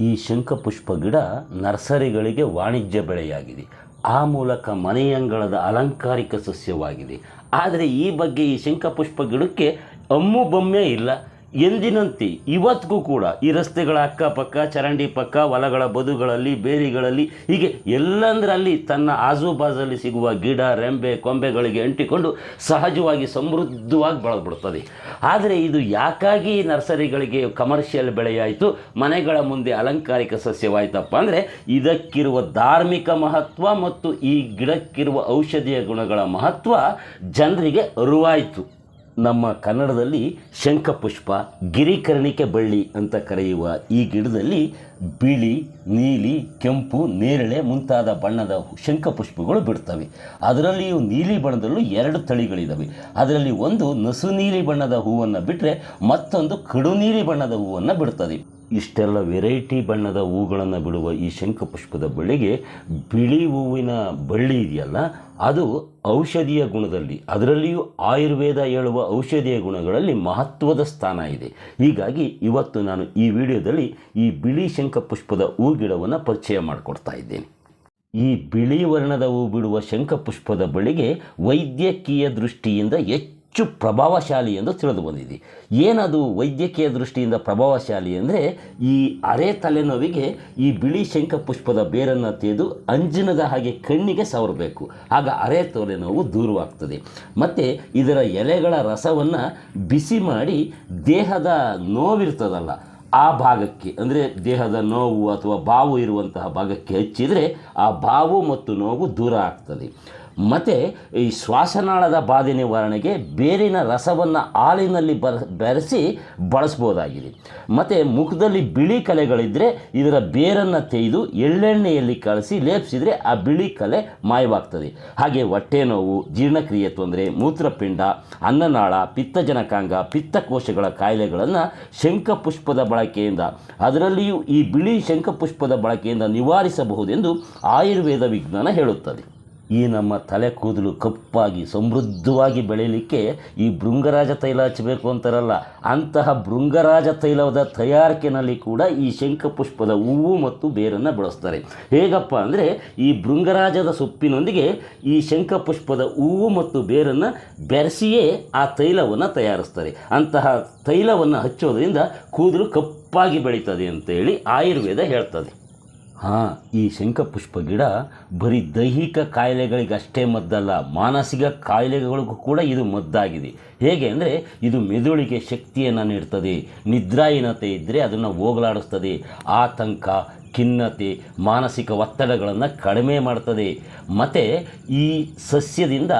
ಈ ಶಂಖಪುಷ್ಪ ಗಿಡ ನರ್ಸರಿಗಳಿಗೆ ವಾಣಿಜ್ಯ ಬೆಳೆಯಾಗಿದೆ. ಆ ಮೂಲಕ ಮನೆಯಂಗಳದ ಅಲಂಕಾರಿಕ ಸಸ್ಯವಾಗಿದೆ. ಆದರೆ ಈ ಬಗ್ಗೆ ಈ ಶಂಖಪುಷ್ಪ ಗಿಡಕ್ಕೆ ಅಮ್ಮು ಬೊಮ್ಮೆ ಇಲ್ಲ. ಎಂದಿನಂತೆ ಇವತ್ತಿಗೂ ಕೂಡ ಈ ರಸ್ತೆಗಳ ಅಕ್ಕಪಕ್ಕ, ಚರಂಡಿ ಪಕ್ಕ, ಹೊಲಗಳ ಬದುಗಳಲ್ಲಿ, ಬೇರಿಗಳಲ್ಲಿ ಹೀಗೆ ಎಲ್ಲಂದರಲ್ಲಿ ತನ್ನ ಆಜುಬಾಜಲ್ಲಿ ಸಿಗುವ ಗಿಡ, ರೆಂಬೆ, ಕೊಂಬೆಗಳಿಗೆ ಅಂಟಿಕೊಂಡು ಸಹಜವಾಗಿ ಸಮೃದ್ಧವಾಗಿ ಬೆಳೆದ್ಬಿಡ್ತದೆ. ಆದರೆ ಇದು ಯಾಕಾಗಿ ನರ್ಸರಿಗಳಿಗೆ ಕಮರ್ಷಿಯಲ್ ಬೆಳೆಯಾಯಿತು? ಮನೆಗಳ ಮುಂದೆ ಅಲಂಕಾರಿಕ ಸಸ್ಯವಾಯಿತಪ್ಪ ಅಂದರೆ ಇದಕ್ಕಿರುವ ಧಾರ್ಮಿಕ ಮಹತ್ವ ಮತ್ತು ಈ ಗಿಡಕ್ಕಿರುವ ಔಷಧೀಯ ಗುಣಗಳ ಮಹತ್ವ ಜನರಿಗೆ ಅರಿವಾಯಿತು. ನಮ್ಮ ಕನ್ನಡದಲ್ಲಿ ಶಂಖಪುಷ್ಪ ಗಿರಿಕರ್ಣಿಕೆ ಬಳ್ಳಿ ಅಂತ ಕರೆಯುವ ಈ ಗಿಡದಲ್ಲಿ ಬಿಳಿ, ನೀಲಿ, ಕೆಂಪು, ನೇರಳೆ ಮುಂತಾದ ಬಣ್ಣದ ಶಂಖಪುಷ್ಪಗಳು ಬಿಡ್ತವೆ. ಅದರಲ್ಲಿಯೂ ನೀಲಿ ಬಣ್ಣದಲ್ಲೂ ಎರಡು ತಳಿಗಳಿದ್ದಾವೆ ಅದರಲ್ಲಿ ಒಂದು ನಸು ನೀಲಿ ಬಣ್ಣದ ಹೂವನ್ನು ಬಿಟ್ಟರೆ ಮತ್ತೊಂದು ಕಡು ನೀಲಿ ಬಣ್ಣದ ಹೂವನ್ನು ಬಿಡ್ತದೆ. ಇಷ್ಟೆಲ್ಲ ವೆರೈಟಿ ಬಣ್ಣದ ಹೂಗಳನ್ನು ಬಿಡುವ ಈ ಶಂಖಪುಷ್ಪದ ಬಳ್ಳಿಗೆ ಬಿಳಿ ಹೂವಿನ ಬಳ್ಳಿ ಇದೆಯಲ್ಲ, ಅದು ಔಷಧೀಯ ಗುಣದಲ್ಲಿ, ಅದರಲ್ಲಿಯೂ ಆಯುರ್ವೇದ ಹೇಳುವ ಔಷಧೀಯ ಗುಣಗಳಲ್ಲಿ ಮಹತ್ವದ ಸ್ಥಾನ ಇದೆ. ಹೀಗಾಗಿ ಇವತ್ತು ನಾನು ಈ ವಿಡಿಯೋದಲ್ಲಿ ಈ ಬಿಳಿ ಶಂಖಪುಷ್ಪದ ಹೂ ಗಿಡವನ್ನು ಪರಿಚಯ ಮಾಡಿಕೊಡ್ತಾ ಇದ್ದೇನೆ. ಈ ಬಿಳಿ ವರ್ಣದ ಹೂ ಬಿಡುವ ಶಂಖಪುಷ್ಪದ ಬಳಿಗೆ ವೈದ್ಯಕೀಯ ದೃಷ್ಟಿಯಿಂದ ಹೆಚ್ಚು ಪ್ರಭಾವಶಾಲಿ ಎಂದು ತಿಳಿದು ಬಂದಿದೆ. ಏನದು ವೈದ್ಯಕೀಯ ದೃಷ್ಟಿಯಿಂದ ಪ್ರಭಾವಶಾಲಿ ಅಂದರೆ ಈ ಅರೆ ತಲೆನೋವಿಗೆ ಈ ಬಿಳಿ ಶಂಖಪುಷ್ಪದ ಬೇರನ್ನು ತೆಗೆದು ಅಂಜಿನದ ಹಾಗೆ ಕಣ್ಣಿಗೆ ಸವರಬೇಕು. ಆಗ ಅರೆ ತಲೆನೋವು ದೂರವಾಗ್ತದೆ. ಮತ್ತು ಇದರ ಎಲೆಗಳ ರಸವನ್ನು ಬಿಸಿ ಮಾಡಿ ದೇಹದ ನೋವಿರ್ತದಲ್ಲ, ಆ ಭಾಗಕ್ಕೆ, ಅಂದರೆ ದೇಹದ ನೋವು ಅಥವಾ ಬಾವು ಇರುವಂತಹ ಭಾಗಕ್ಕೆ ಹಚ್ಚಿದರೆ ಆ ಬಾವು ಮತ್ತು ನೋವು ದೂರ ಆಗ್ತದೆ. ಮತ್ತು ಈ ಶ್ವಾಸನಾಳದ ಬಾಧೆ ನಿವಾರಣೆಗೆ ಬೇರಿನ ರಸವನ್ನು ಹಾಲಿನಲ್ಲಿ ಬರ, ಬೆರೆಸಿ ಬಳಸ್ಬೋದಾಗಿದೆ. ಮತ್ತು ಮುಖದಲ್ಲಿ ಬಿಳಿ ಕಲೆಗಳಿದ್ದರೆ ಇದರ ಬೇರನ್ನು ತೆಗೆದು ಎಳ್ಳೆಣ್ಣೆಯಲ್ಲಿ ಕಳಿಸಿ ಲೇಪಿಸಿದರೆ ಆ ಬಿಳಿ ಕಲೆ ಮಾಯವಾಗ್ತದೆ. ಹಾಗೆ ಹೊಟ್ಟೆ ನೋವು, ಜೀರ್ಣಕ್ರಿಯೆ ತೊಂದರೆ, ಮೂತ್ರಪಿಂಡ, ಅನ್ನನಾಳ, ಪಿತ್ತಜನಕಾಂಗ, ಪಿತ್ತಕೋಶಗಳ ಕಾಯಿಲೆಗಳನ್ನು ಶಂಖಪುಷ್ಪದ ಬಳಕೆಯಿಂದ, ಅದರಲ್ಲಿಯೂ ಈ ಬಿಳಿ ಶಂಖಪುಷ್ಪದ ಬಳಕೆಯಿಂದ ನಿವಾರಿಸಬಹುದೆಂದು ಆಯುರ್ವೇದ ವಿಜ್ಞಾನ ಹೇಳುತ್ತದೆ. ಈ ನಮ್ಮ ತಲೆ ಕೂದಲು ಕಪ್ಪಾಗಿ, ಸಮೃದ್ಧವಾಗಿ ಬೆಳೀಲಿಕ್ಕೆ ಈ ಭೃಂಗರಾಜ ತೈಲ ಹಚ್ಚಬೇಕು ಅಂತಾರಲ್ಲ, ಅಂತಹ ಭೃಂಗರಾಜ ತೈಲದ ತಯಾರಿಕೆಯಲ್ಲಿ ಕೂಡ ಈ ಶಂಖಪುಷ್ಪದ ಹೂವು ಮತ್ತು ಬೇರನ್ನು ಬಳಸ್ತಾರೆ. ಹೇಗಪ್ಪ ಅಂದರೆ, ಈ ಭೃಂಗರಾಜದ ಸೊಪ್ಪಿನೊಂದಿಗೆ ಈ ಶಂಖಪುಷ್ಪದ ಹೂವು ಮತ್ತು ಬೇರನ್ನು ಬೆರೆಸಿಯೇ ಆ ತೈಲವನ್ನು ತಯಾರಿಸ್ತಾರೆ. ಅಂತಹ ತೈಲವನ್ನು ಹಚ್ಚೋದ್ರಿಂದ ಕೂದಲು ಕಪ್ಪಾಗಿ ಬೆಳೀತದೆ ಅಂತೇಳಿ ಆಯುರ್ವೇದ ಹೇಳ್ತದೆ. ಹಾಂ, ಈ ಶಂಖಪುಷ್ಪ ಗಿಡ ಬರೀ ದೈಹಿಕ ಕಾಯಿಲೆಗಳಿಗಷ್ಟೇ ಮದ್ದಲ್ಲ, ಮಾನಸಿಕ ಕಾಯಿಲೆಗಳಿಗೂ ಕೂಡ ಇದು ಮದ್ದಾಗಿದೆ. ಹೇಗೆ ಅಂದರೆ ಇದು ಮೆದುಳಿಗೆ ಶಕ್ತಿಯನ್ನು ನೀಡ್ತದೆ, ನಿದ್ರಾಹೀನತೆ ಇದ್ದರೆ ಅದನ್ನು ಹೋಗಲಾಡಿಸ್ತದೆ. ಆತಂಕ ಖಿನ್ನತೆ, ಮಾನಸಿಕ ಒತ್ತಡಗಳನ್ನು ಕಡಿಮೆ ಮಾಡ್ತದೆ. ಮತ್ತು ಈ ಸಸ್ಯದಿಂದ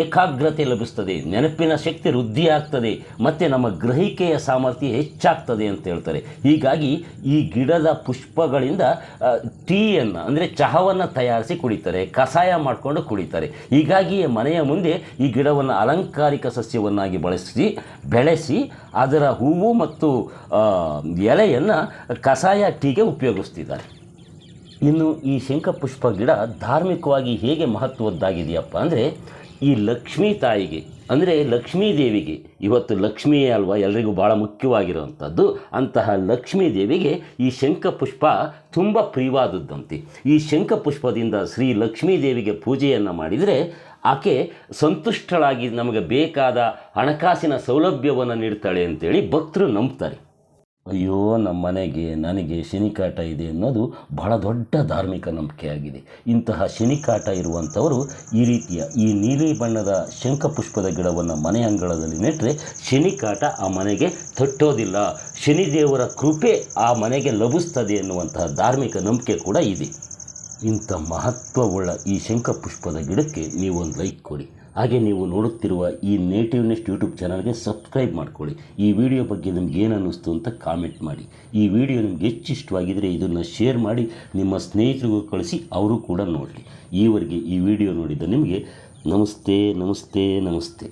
ಏಕಾಗ್ರತೆ ಲಭಿಸ್ತದೆ, ನೆನಪಿನ ಶಕ್ತಿ ವೃದ್ಧಿಯಾಗ್ತದೆ ಮತ್ತು ನಮ್ಮ ಗ್ರಹಿಕೆಯ ಸಾಮರ್ಥ್ಯ ಹೆಚ್ಚಾಗ್ತದೆ ಅಂತ ಹೇಳ್ತಾರೆ. ಹೀಗಾಗಿ ಈ ಗಿಡದ ಪುಷ್ಪಗಳಿಂದ ಟೀಯನ್ನು, ಅಂದರೆ ಚಹಾವನ್ನು ತಯಾರಿಸಿ ಕುಡಿತಾರೆ, ಕಷಾಯ ಮಾಡಿಕೊಂಡು ಕುಡಿತಾರೆ. ಹೀಗಾಗಿ ಮನೆಯ ಮುಂದೆ ಈ ಗಿಡವನ್ನು ಅಲಂಕಾರಿಕ ಸಸ್ಯವನ್ನಾಗಿ ಬಳಸಿ, ಬೆಳೆಸಿ, ಅದರ ಹೂವು ಮತ್ತು ಎಲೆಯನ್ನು ಕಷಾಯ ಟೀಗೆ ಉಪಯೋಗಿಸ್ತಿದ್ದಾರೆ. ಇನ್ನು ಈ ಶಂಖಪುಷ್ಪ ಗಿಡ ಧಾರ್ಮಿಕವಾಗಿ ಹೇಗೆ ಮಹತ್ವದ್ದಾಗಿದೆಯಪ್ಪ ಅಂದರೆ, ಈ ಲಕ್ಷ್ಮೀ ತಾಯಿಗೆ, ಅಂದರೆ ಲಕ್ಷ್ಮೀ ದೇವಿಗೆ. ಇವತ್ತು ಲಕ್ಷ್ಮಿಯೇ ಅಲ್ವಾ ಎಲ್ರಿಗೂ ಭಾಳ ಮುಖ್ಯವಾಗಿರುವಂಥದ್ದು. ಅಂತಹ ಲಕ್ಷ್ಮೀ ದೇವಿಗೆ ಈ ಶಂಖಪುಷ್ಪ ತುಂಬ ಪ್ರಿಯವಾದದ್ದಂತೆ. ಈ ಶಂಖಪುಷ್ಪದಿಂದ ಶ್ರೀ ಲಕ್ಷ್ಮೀ ದೇವಿಗೆ ಪೂಜೆಯನ್ನು ಮಾಡಿದರೆ, ಆಕೆ ಸಂತುಷ್ಟಳಾಗಿ ನಮಗೆ ಬೇಕಾದ ಹಣಕಾಸಿನ ಸೌಲಭ್ಯವನ್ನು ನೀಡ್ತಾಳೆ ಅಂತೇಳಿ ಭಕ್ತರು ನಂಬ್ತಾರೆ. ಅಯ್ಯೋ ನಮ್ಮ ಮನೆಗೆ ನನಗೆ ಶನಿಕಾಟ ಇದೆ ಅನ್ನೋದು ಬಹಳ ದೊಡ್ಡ ಧಾರ್ಮಿಕ ನಂಬಿಕೆಯಾಗಿದೆ. ಇಂತಹ ಶನಿಕಾಟ ಇರುವಂಥವರು ಈ ರೀತಿಯ ಈ ನೀಲಿ ಬಣ್ಣದ ಶಂಖಪುಷ್ಪದ ಗಿಡವನ್ನು ಮನೆ ಅಂಗಳದಲ್ಲಿ ನೆಟ್ಟರೆ ಶನಿಕಾಟ ಆ ಮನೆಗೆ ತಟ್ಟೋದಿಲ್ಲ. ಶನಿದೇವರ ಕೃಪೆ ಆ ಮನೆಗೆ ಲಭಿಸ್ತದೆ ಎನ್ನುವಂತಹ ಧಾರ್ಮಿಕ ನಂಬಿಕೆ ಕೂಡ ಇದೆ. ಇಂಥ ಮಹತ್ವವುಳ್ಳ ಈ ಶಂಖಪುಷ್ಪದ ಗಿಡಕ್ಕೆ ನೀವೊಂದು ಲೈಕ್ ಕೊಡಿ. ಹಾಗೆ ನೀವು ನೋಡುತ್ತಿರುವ ಈ ನೇಟಿವ್ ನೆಸ್ಟ್ ಯೂಟ್ಯೂಬ್ ಚಾನಲ್ಗೆ ಸಬ್ಸ್ಕ್ರೈಬ್ ಮಾಡ್ಕೊಳ್ಳಿ. ಈ ವಿಡಿಯೋ ಬಗ್ಗೆ ನಿಮ್ಗೆ ಏನು ಅನ್ನಿಸ್ತು ಅಂತ ಕಾಮೆಂಟ್ ಮಾಡಿ. ಈ ವಿಡಿಯೋ ನಿಮ್ಗೆ ಹೆಚ್ಚು ಇಷ್ಟವಾಗಿದ್ದರೆ ಇದನ್ನು ಶೇರ್ ಮಾಡಿ, ನಿಮ್ಮ ಸ್ನೇಹಿತರಿಗೂ ಕಳಿಸಿ, ಅವರು ಕೂಡ ನೋಡಲಿ. ಈವರೆಗೆ ಈ ವಿಡಿಯೋ ನೋಡಿದ ನಿಮಗೆ ನಮಸ್ತೆ ನಮಸ್ತೆ ನಮಸ್ತೆ.